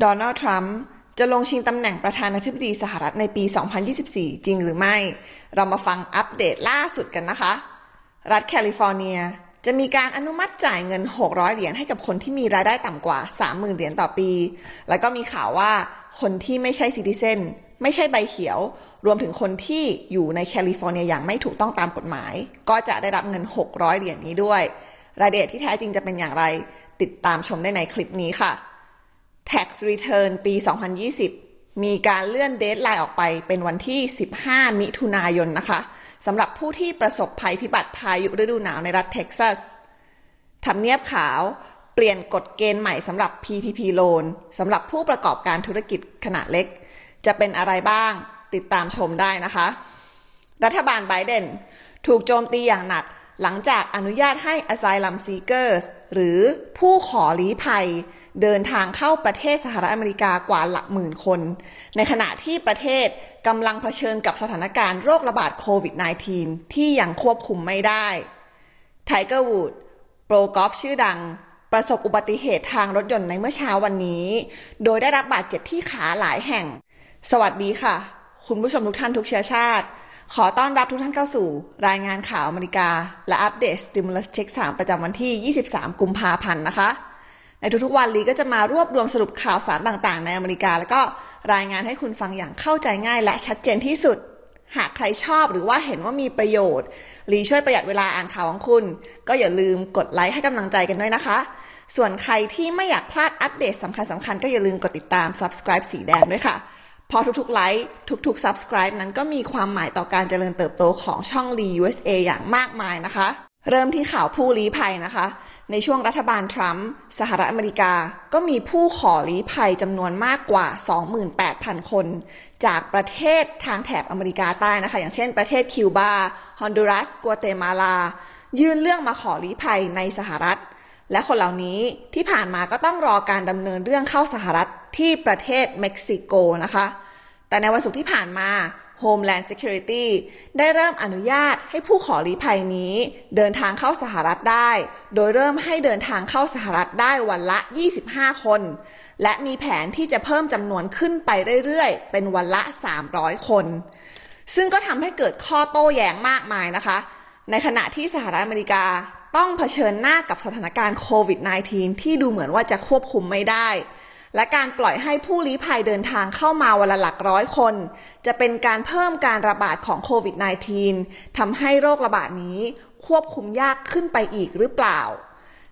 โดนัลด์ทรัมป์จะลงชิงตำแหน่งประธานาธิบดีสหรัฐในปี 2024 จริงหรือไม่ เรามาฟังอัปเดตล่าสุดกันนะคะ รัฐแคลิฟอร์เนียจะมีการอนุมัติจ่ายเงิน 600 เหรียญให้กับคนที่มีรายได้ต่ำกว่า 30,000 เหรียญต่อปี แล้วก็มีข่าวว่าคนที่ไม่ใช่ซิติเซนไม่ใช่ใบเขียว รวมถึงคนที่อยู่ในแคลิฟอร์เนียอย่างไม่ถูกต้องตามกฎหมาย ก็จะได้รับเงิน 600 เหรียญนี้ด้วย รายละเอียดที่แท้จริงจะเป็นอย่างไร ติดตามชมได้ในคลิปนี้ค่ะ Tax Return ปี 2020 มีการเลื่อนเดทไลน์ออกไปเป็นวันที่ 15 มิถุนายนนะคะสำหรับผู้ที่ประสบภัยพิบัติพายุฤดูหนาวในรัฐเท็กซัสทำเนียบขาวเปลี่ยนกฎเกณฑ์ใหม่สำหรับ PPP loan สำหรับผู้ประกอบการธุรกิจขนาดเล็ก จะเป็นอะไรบ้างติดตามชมได้นะคะ รัฐบาลไบเดนถูกโจมตีอย่างหนักหลังจากอนุญาตให้ Asylum Seekers หรือผู้ขอลี้ภัย เดินทางเข้าประเทศสหรัฐอเมริกากว่าหลักหมื่นคน ในขณะที่ประเทศกำลังเผชิญกับสถานการณ์โรคระบาดโควิด -19 ที่ยังควบคุมไม่ได้ไทเกอร์วูดโปรกอล์ฟชื่อดัง ประสบอุบัติเหตุทางรถยนต์ในเมื่อเช้าวันนี้ โดยได้รับบาดเจ็บที่ขาหลายแห่ง สวัสดีค่ะ คุณผู้ชมทุกท่านทุกเชื้อชาติ ขอต้อนรับทุกท่านเข้าสู่ รายงานข่าวอเมริกา และอัปเดต Stimulus Check 3 ประจำวันที่ 23 กุมภาพันธ์นะคะ ในทุกๆวันลีก็จะมารวบรวมสรุปข่าวสารต่างๆ ในอเมริกา แล้วก็รายงานให้คุณฟังอย่างเข้าใจง่าย และชัดเจนที่สุด หากใครชอบหรือว่าเห็นว่ามีประโยชน์ลีช่วยประหยัดเวลาอ่านข่าวของคุณ ก็อย่าลืมกดไลค์ให้กำลังใจกันด้วยนะคะ ส่วนใครที่ไม่อยากพลาดอัปเดตสำคัญๆก็อย่าลืมกดติดตาม subscribe สีแดงด้วยค่ะพราะทุกๆไลค์ทุกๆ subscribe นั้นก็มีความหมายต่อการเจริญเติบโตของช่องลี USA อย่างมากมายนะคะ เริ่มที่ข่าวผู้ลี้ภัยนะคะ ในช่วงรัฐบาลทรัมป์สหรัฐอเมริกาก็มีผู้ขอลี้ภัยจำนวนมากกว่า 28,000 คน จากประเทศทางแถบอเมริกาใต้นะคะ อย่างเช่นประเทศคิวบา ฮอนดูรัส กัวเตมาลา ยื่นเรื่องมาขอลี้ภัยในสหรัฐ และคนเหล่านี้ที่ผ่านมาก็ต้องรอการดำเนินเรื่องเข้าสหรัฐที่ประเทศเม็กซิโกนะคะ แต่ในวันศุกร์ที่ผ่านมา Homeland Security ได้เริ่มอนุญาตให้ผู้ขอลี้ภัยนี้ เดินทางเข้าสหรัฐได้ โดยเริ่มให้เดินทางเข้าสหรัฐได้วันละ 25 คน และมีแผนที่จะเพิ่มจำนวนขึ้นไปเรื่อยๆ เป็นวันละ 300 คน ซึ่งก็ทำให้เกิดข้อโต้แย้งมากมายนะคะ ในขณะที่สหรัฐอเมริกาต้องเผชิญหน้ากับสถานการณ์โควิด -19 ที่ดูเหมือนว่าจะควบคุมไม่ได้ และการปล่อยให้ผู้ลี้ภัยเดินทางเข้ามาวันละหลักร้อยคน จะเป็นการเพิ่มการระบาดของโควิด -19 ทำให้โรคระบาดนี้ควบคุมยากขึ้นไปอีกหรือเปล่า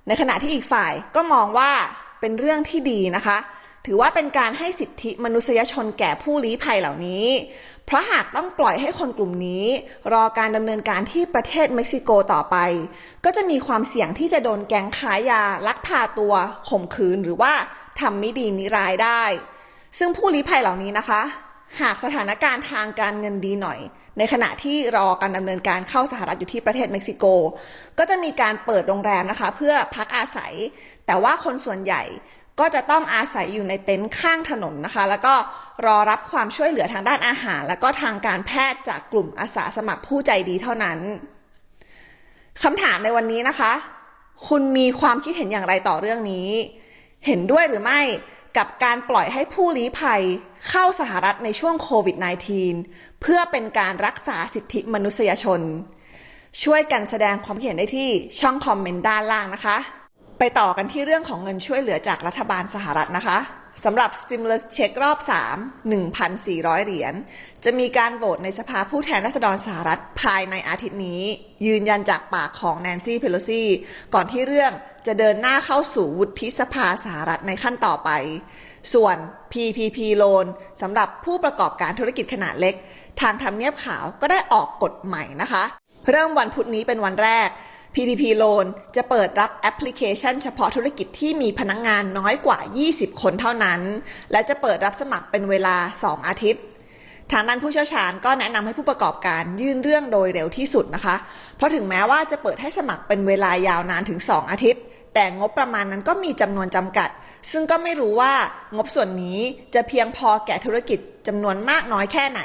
ในขณะที่อีกฝ่ายก็มองว่าเป็นเรื่องที่ดีนะคะ ถือว่าเป็นการให้สิทธิมนุษยชนแก่ผู้ลี้ภัยเหล่านี้ เพราะหากต้องปล่อยให้คนกลุ่มนี้ รอการดำเนินการที่ประเทศเม็กซิโกต่อไป ก็จะมีความเสี่ยงที่จะโดนแก๊งค้ายาลักพาตัวข่มขืนหรือว่า ทำไม่ดีมิร้ายได้ ซึ่งผู้ลี้ภัยเหล่านี้นะคะ หากสถานการณ์ทางการเงินดีหน่อย ในขณะที่รอการดำเนินการเข้าสหรัฐอยู่ที่ประเทศเม็กซิโก ก็จะมีการเปิดโรงแรมนะคะ เพื่อพักอาศัย แต่ว่าคนส่วนใหญ่ก็จะต้องอาศัยอยู่ในเต็นท์ข้างถนนนะคะ แล้วก็รอรับความช่วยเหลือทางด้านอาหาร แล้วก็ทางการแพทย์จากกลุ่มอาสาสมัครผู้ใจดีเท่านั้นคำถามในวันนี้นะคะ คุณมีความคิดเห็นอย่างไรต่อเรื่องนี้ เห็นด้วยหรือไม่กับการปล่อยให้ผู้ลี้ภัยเข้าสหรัฐในช่วงโควิด -19 เพื่อเป็นการรักษาสิทธิมนุษยชน ช่วยกันแสดงความคิดเห็นได้ที่ช่องคอมเมนต์ด้านล่างนะคะ ไปต่อกันที่เรื่องของเงินช่วยเหลือจากรัฐบาลสหรัฐนะคะ สำหรับ stimulus check รอบ 3 1,400 เหรียญ จะมีการโหวตในสภาผู้แทนราษฎรสหรัฐภายในอาทิตย์นี้ ยืนยันจากปากของแนนซี่เพโลซีก่อนที่เรื่องจะเดินหน้าเข้าสู่วุฒิสภาสหรัฐในขั้นต่อไป ส่วน PPP loan สำหรับผู้ประกอบการธุรกิจขนาดเล็ก ทางทำเนียบขาวก็ได้ออกกฎใหม่นะคะ เริ่มวันพุธนี้เป็นวันแรก PPP Loan จะเปิดรับแอปพลิเคชันเฉพาะธุรกิจที่มีพนักงงานน้อยกว่า 20 คนเท่านั้น และจะเปิดรับสมัครเป็นเวลา 2 อาทิตย์ ทางด้านผู้เชี่ยวชาญก็แนะนำให้ผู้ประกอบการยื่นเรื่องโดยเร็วที่สุดนะคะ เพราะถึงแม้ว่าจะเปิดให้สมัครเป็นเวลายาวนานถึง 2 อาทิตย์ แต่งบประมาณนั้นก็มีจำนวนจำกัด ซึ่งก็ไม่รู้ว่างบส่วนนี้จะเพียงพอแก่ธุรกิจจำนวนมากน้อยแค่ไหน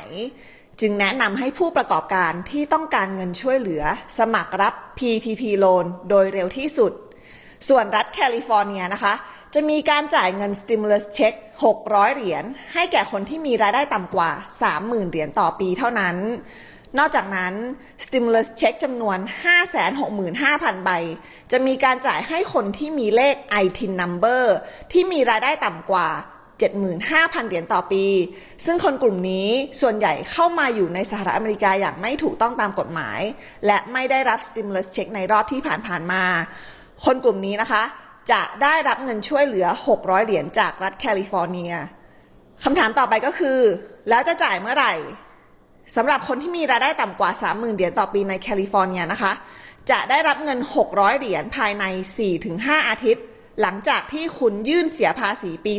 จึงแนะนำให้ผู้ประกอบการที่ต้องการเงินช่วยเหลือ สมัครรับ PPP Loan โดยเร็วที่สุด ส่วนรัฐแคลิฟอร์เนียนะคะ จะมีการจ่ายเงิน stimulus check 600 เหรียญ ให้แก่คนที่มีรายได้ต่ำกว่า 30,000 เหรียญต่อปีเท่านั้น นอกจากนั้น stimulus check จำนวน 565,000 ใบ จะมีการจ่ายให้คนที่มีเลข ITIN number ที่มีรายได้ต่ำกว่า 75,000 เหรียญต่อปี ซึ่งคนกลุ่มนี้ส่วนใหญ่เข้ามาอยู่ในสหรัฐอเมริกาอย่างไม่ถูกต้องตามกฎหมาย และไม่ได้รับ stimulus check ในรอบที่ผ่านๆมา คนกลุ่มนี้นะคะ จะได้รับเงินช่วยเหลือ 600 เหรียญจากรัฐแคลิฟอร์เนียคำถามต่อไปก็คือ แล้วจะจ่ายเมื่อไหร่สำหรับคนที่มีรายได้ต่ำกว่า 30,000 เหรียญต่อปีในแคลิฟอร์เนียนะคะ จะได้รับเงิน 600 เหรียญภายใน 4-5 อาทิตย์ หลังจากที่คุณยื่นเสียภาษีปี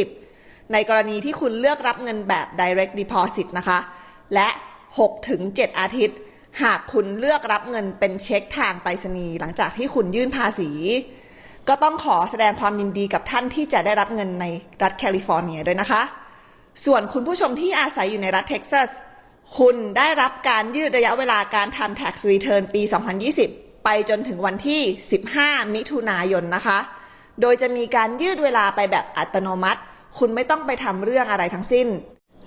2020 ในกรณีที่คุณเลือกรับเงินแบบ direct deposit นะคะ และ 6-7 อาทิตย์ หากคุณเลือกรับเงินเป็นเช็คทางไปรษณีย์หลังจากที่คุณยื่นภาษี ก็ต้องขอแสดงความยินดีกับท่านที่จะได้รับเงินในรัฐแคลิฟอร์เนียด้วยนะคะ ส่วนคุณผู้ชมที่อาศัยอยู่ในรัฐเท็กซัส คุณได้รับการยืดระยะเวลาการทำ tax return ปี 2020 ไปจนถึงวันที่ 15 มิถุนายนนะคะ โดยจะมีการยืดเวลาไปแบบอัตโนมัติ คุณไม่ต้องไปทำเรื่องอะไรทั้งสิ้น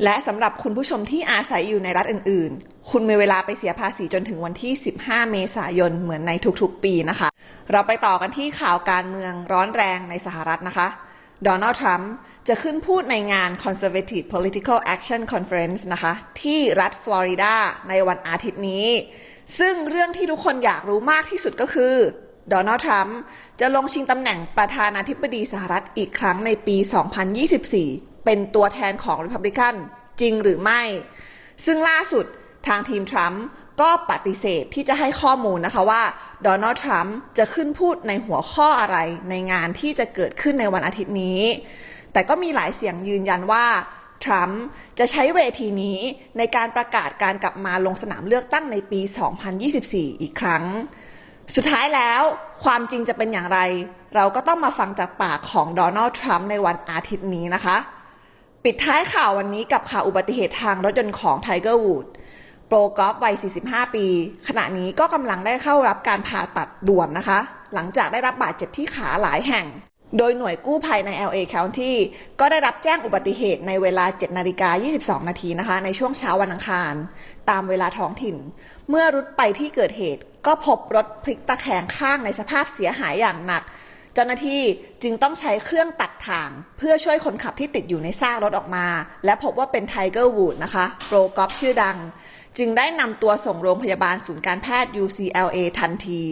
และสำหรับคุณผู้ชมที่อาศัยอยู่ในรัฐอื่น ๆ คุณมีเวลาไปเสียภาษีจนถึงวันที่ 15 เมษายนเหมือนในทุกๆ ปีนะคะ เราไปต่อกันที่ข่าวการเมืองร้อนแรงในสหรัฐนะคะโดนัลด์ทรัมป์จะขึ้นพูดในงาน Conservative Political Action Conference นะคะ ที่รัฐฟลอริดาในวันอาทิตย์นี้ ซึ่งเรื่องที่ทุกคนอยากรู้มากที่สุดก็คือ โดนัลด์ทรัมป์จะลงชิงตำแหน่งประธานาธิบดีสหรัฐอีกครั้งในปี 2024 เป็นตัวแทนของ Republican จริงหรือไม่ ซึ่งล่าสุดทางทีมทรัมป์ก็ปฏิเสธที่จะให้ข้อมูลนะคะว่าโดนัลด์ทรัมป์จะขึ้นพูดในหัวข้ออะไรในงานที่จะเกิดขึ้นในวันอาทิตย์นี้ แต่ก็มีหลายเสียงยืนยันว่าทรัมป์จะใช้เวทีนี้ในการประกาศการกลับมาลงสนามเลือกตั้งในปี 2024 อีกครั้ง สุดท้ายแล้วความจริงจะเป็นอย่างไร เราก็ต้องมาฟังจากปากของโดนัลด์ทรัมป์ในวันอาทิตย์นี้นะคะ ปิดท้ายข่าววันนี้กับข่าวอุบัติเหตุทางรถยนต์ของไทเกอร์วูดโปรกอล์ฟวัย 45 ปี ขณะนี้ก็กำลังได้เข้ารับการผ่าตัดด่วนนะคะ หลังจากได้รับบาดเจ็บที่ขาหลายแห่ง โดยหน่วยกู้ภัยใน LA County ก็ได้รับแจ้งอุบัติเหตุในเวลา 7 นาฬิกา 22 นาทีนะคะ ในช่วงเช้าวันอังคาร ตามเวลาท้องถิ่น เมื่อรุดไปที่เกิดเหตุ ก็พบรถพลิกตะแคงข้างในสภาพเสียหายอย่างหนัก เจ้าหน้าที่จึงต้องใช้เครื่องตัดถ่าง เพื่อช่วยคนขับที่ติดอยู่ในซากรถออกมา และพบว่าเป็นไทเกอร์วูดนะคะโปรกอล์ฟชื่อดัง จึงได้นำตัวส่งโรงพยาบาลศูนย์การแพทย์ UCLA ทันที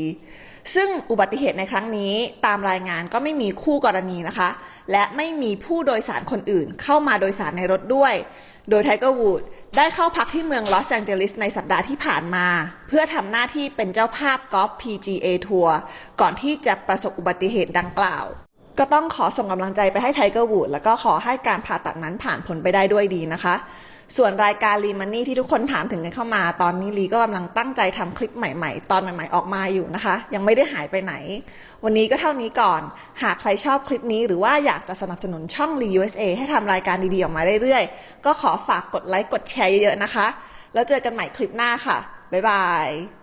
ซึ่งอุบัติเหตุในครั้งนี้ตามรายงานก็ไม่มีคู่กรณีนะคะ และไม่มีผู้โดยสารคนอื่นเข้ามาโดยสารในรถด้วย โดยไทเกอร์วูด ได้เข้าพักที่เมืองลอสแองเจลิสในสัปดาห์ที่ผ่านมา เพื่อทำหน้าที่เป็นเจ้าภาพกอล์ฟ PGA ทัวร์ก่อนที่จะประสบอุบัติเหตุดังกล่าว ก็ต้องขอส่งกำลังใจไปให้ไทเกอร์วูดแล้วก็ขอให้การผ่าตัดนั้นผ่านพ้นไปได้ด้วยดีนะคะ ส่วนรายการรีมันนี่ที่ทุกคนถามถึงกันเข้ามา ตอนนี้ลีก็กำลังตั้งใจทำคลิปใหม่ๆ ตอนใหม่ๆออกมาอยู่นะคะ ยังไม่ได้หายไปไหน วันนี้ก็เท่านี้ก่อน หากใครชอบคลิปนี้หรือว่าอยากจะสนับสนุนช่องลี USA ให้ทำรายการดีๆออกมาเรื่อยๆ ก็ขอฝากกดไลค์กดแชร์เยอะๆนะคะ แล้วเจอกันใหม่คลิปหน้าค่ะบ๊ายบาย